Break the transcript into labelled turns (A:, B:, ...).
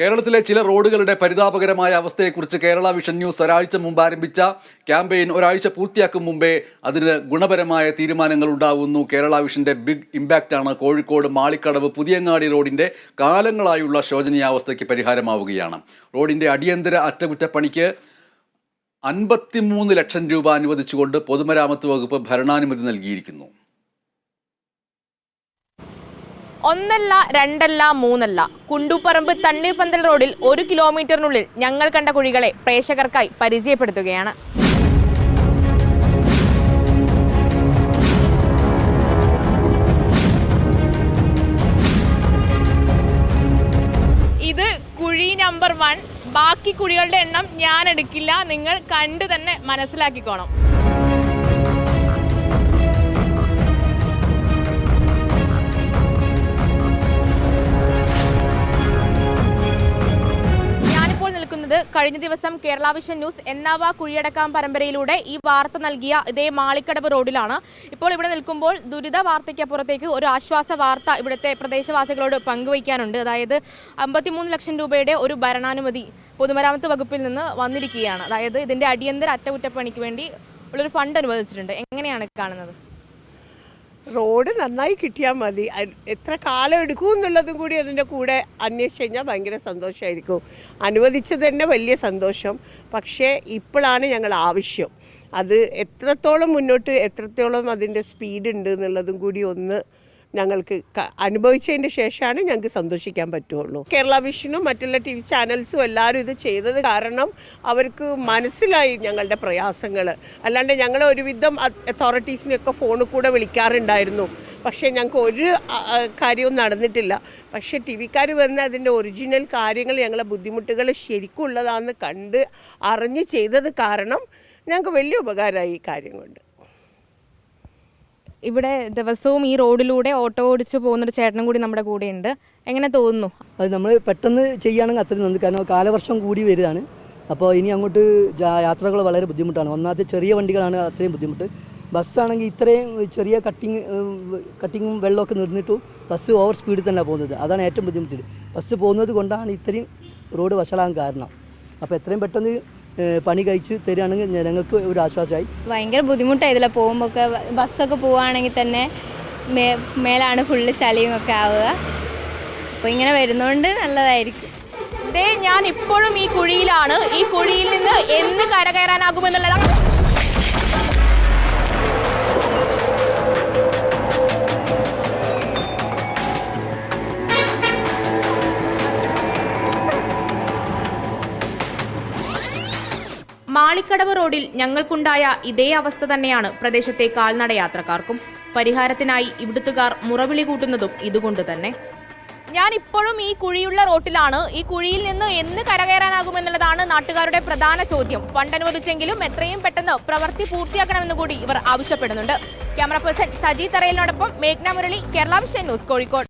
A: കേരളത്തിലെ ചില റോഡുകളുടെ പരിതാപകരമായ അവസ്ഥയെക്കുറിച്ച് കേരള വിഷൻ ന്യൂസ് ഒരാഴ്ച മുമ്പ് ആരംഭിച്ച ക്യാമ്പയിൻ ഒരാഴ്ച പൂർത്തിയാക്കും മുമ്പേ അതിന് ഗുണപരമായ തീരുമാനങ്ങൾ ഉണ്ടാവുന്നു. കേരള വിഷന്റെ ബിഗ് ഇമ്പാക്റ്റാണ് കോഴിക്കോട് മാളിക്കടവ് പുതിയങ്ങാടി റോഡിന്റെ കാലങ്ങളായുള്ള ശോചനീയാവസ്ഥയ്ക്ക് പരിഹാരമാവുകയാണ്. റോഡിന്റെ അടിയന്തര അറ്റകുറ്റപ്പണിക്ക് അൻപത്തിമൂന്ന് ലക്ഷം രൂപ അനുവദിച്ചുകൊണ്ട് പൊതുമരാമത്ത് വകുപ്പ് ഭരണാനുമതി നൽകിയിരിക്കുന്നു.
B: ഒന്നല്ല രണ്ടല്ല മൂന്നല്ല. കുണ്ടുപറമ്പ് തണ്ണീർപന്തൽ റോഡിൽ ഒരു കിലോമീറ്ററിനുള്ളിൽ ഞങ്ങൾ കണ്ട കുഴികളെ പ്രേക്ഷകർക്കായി പരിചയപ്പെടുത്തുകയാണ്. ഇത് കുഴി നമ്പർ വൺ. ബാക്കി കുഴികളുടെ എണ്ണം ഞാൻ എടുക്കില്ല. നിങ്ങൾ കണ്ടു തന്നെ മനസ്സിലാക്കിക്കോണം. കഴിഞ്ഞ ദിവസം കേരള വിഷൻ ന്യൂസ് എന്നാവ കുഴിയടക്കാം പരമ്പരയിലൂടെ ഈ വാർത്ത നൽകിയ ഇതേ മാളിക്കടവ് റോഡിലാണ്. ഇപ്പോൾ ഇവിടെ നിൽക്കുമ്പോൾ ദുരിത വാർത്തയ്ക്കപ്പുറത്തേക്ക് ഒരു ആശ്വാസ വാർത്ത ഇവിടുത്തെ പ്രദേശവാസികളോട് പങ്കുവയ്ക്കാനുണ്ട്. അതായത് അമ്പത്തിമൂന്ന് ലക്ഷം രൂപയുടെ ഒരു ഭരണാനുമതി പൊതുമരാമത്ത് വകുപ്പിൽ നിന്ന് വന്നിരിക്കുകയാണ്. അതായത് ഇതിന്റെ അടിയന്തര അറ്റകുറ്റപ്പണിക്ക് വേണ്ടി ഉള്ളൊരു ഫണ്ട് അനുവദിച്ചിട്ടുണ്ട്. എങ്ങനെയാണ് കാണുന്നത്?
C: റോഡ് നന്നായി കിട്ടിയാൽ മതി. എത്ര കാലം എടുക്കും എന്നുള്ളതും കൂടി അതിന്റെ കൂടെ അന്വേഷിച്ച് കഴിഞ്ഞാൽ ഭയങ്കര സന്തോഷമായിരിക്കും അനുവദിച്ചത് തന്നെ വലിയ സന്തോഷം. പക്ഷേ ഇപ്പോഴാണ് ഞങ്ങൾ ആവശ്യം. അത് എത്രത്തോളം മുന്നോട്ട് എത്രത്തോളം അതിന്റെ സ്പീഡ് ഉണ്ട് എന്നുള്ളതും കൂടി ഒന്ന് ഞങ്ങൾക്ക് അനുഭവിച്ചതിന്റെ ശേഷമാണ് ഞങ്ങൾക്ക് സന്തോഷിക്കാൻ പറ്റുള്ളൂ. കേരള വിഷനും മറ്റുള്ള ടി വി ചാനൽസും എല്ലാവരും ഇത് ചെയ്തത് കാരണം അവർക്ക് മനസ്സിലായി ഞങ്ങളുടെ പ്രയാസങ്ങൾ അല്ലാണ്ട് ഞങ്ങൾ ഒരുവിധം അതോറിറ്റീസിനെയൊക്കെ ഫോണിൽ കൂടെ വിളിക്കാറുണ്ടായിരുന്നു. പക്ഷേ ഞങ്ങൾക്ക് ഒരു കാര്യവും നടന്നിട്ടില്ല. പക്ഷേ ടി വിക്കാർ വന്ന് അതിന്റെ ഒറിജിനൽ കാര്യങ്ങൾ ഞങ്ങളെ ബുദ്ധിമുട്ടുകൾ ശരിക്കും ഉള്ളതാണെന്ന് കണ്ട് അറിഞ്ഞ് ചെയ്തത് കാരണം ഞങ്ങൾക്ക് വലിയ ഉപകാരമായി ഈ കാര്യം കൊണ്ട്.
B: ഇവിടെ ദിവസവും ഈ റോഡിലൂടെ ഓട്ടോ ഓടിച്ച് പോകുന്നൊരു ചേട്ടനും കൂടി നമ്മുടെ കൂടെ ഉണ്ട് എങ്ങനെ തോന്നുന്നു?
D: അത് നമ്മൾ പെട്ടെന്ന് ചെയ്യുകയാണെങ്കിൽ അത്രയും നന്ദി കാരണം കാലവർഷം കൂടി വരികയാണ്. അപ്പോൾ ഇനി അങ്ങോട്ട് യാത്രകൾ വളരെ ബുദ്ധിമുട്ടാണ്. ഒന്നാമത്തെ ചെറിയ വണ്ടികളാണ് അത്രയും ബുദ്ധിമുട്ട്. ബസ്സാണെങ്കിൽ ഇത്രയും ചെറിയ കട്ടിങ് കട്ടിങ്ങും വെള്ളമൊക്കെ നിർന്നിട്ടും ബസ് ഓവർ സ്പീഡിൽ തന്നെ പോകുന്നത്. അതാണ് ഏറ്റവും ബുദ്ധിമുട്ട് ബസ് പോകുന്നത് കൊണ്ടാണ് ഇത്രയും റോഡ് വഷളാകാൻ കാരണം. അപ്പോൾ എത്രയും പെട്ടെന്ന് പണി കഴിച്ച് തരികയാണെങ്കിൽ ഞങ്ങൾക്ക് ഒരു ആശ്വാസമായി.
E: ഭയങ്കര ബുദ്ധിമുട്ടായി ഇതിലെ പോകുമ്പോൾ ഒക്കെ ബസ്സൊക്കെ പോവുകയാണെങ്കിൽ തന്നെ മേ മേലാണ് ഫുള്ള് ചളിയും ഒക്കെ ആവുക. അപ്പോൾ ഇങ്ങനെ വരുന്നതുകൊണ്ട് നല്ലതായിരിക്കും.
B: ദേ ഞാൻ ഇപ്പോഴും ഈ കുഴിയിലാണ്. ഈ കുഴിയിൽ നിന്ന് എന്ന് കരകയറാനാകുമെന്നുള്ളതാണ് മാളിക്കടവ് റോഡിൽ ഞങ്ങൾക്കുണ്ടായ ഇതേ അവസ്ഥ തന്നെയാണ് പ്രദേശത്തെ കാൽനട യാത്രക്കാർക്കും പരിഹാരത്തിനായി ഇവിടുത്തുകാർ മുറവിളി കൂട്ടുന്നതും ഇതുകൊണ്ട് തന്നെ. ഞാൻ ഇപ്പോഴും ഈ കുഴിയുള്ള റോട്ടിലാണ്. ഈ കുഴിയിൽ നിന്ന് എന്ന് കരകയറാനാകുമെന്നുള്ളതാണ് നാട്ടുകാരുടെ പ്രധാന ചോദ്യം. ഫണ്ട് അനുവദിച്ചെങ്കിലും എത്രയും പെട്ടെന്ന് പ്രവൃത്തി പൂർത്തിയാക്കണമെന്ന് കൂടി ഇവർ ആവശ്യപ്പെടുന്നുണ്ട്. ക്യാമറ പേഴ്സൺ സജി തറയിലിനോടൊപ്പം മേഘ്ന മുരളി കേരള വിഷൻ ന്യൂസ് കോഴിക്കോട്.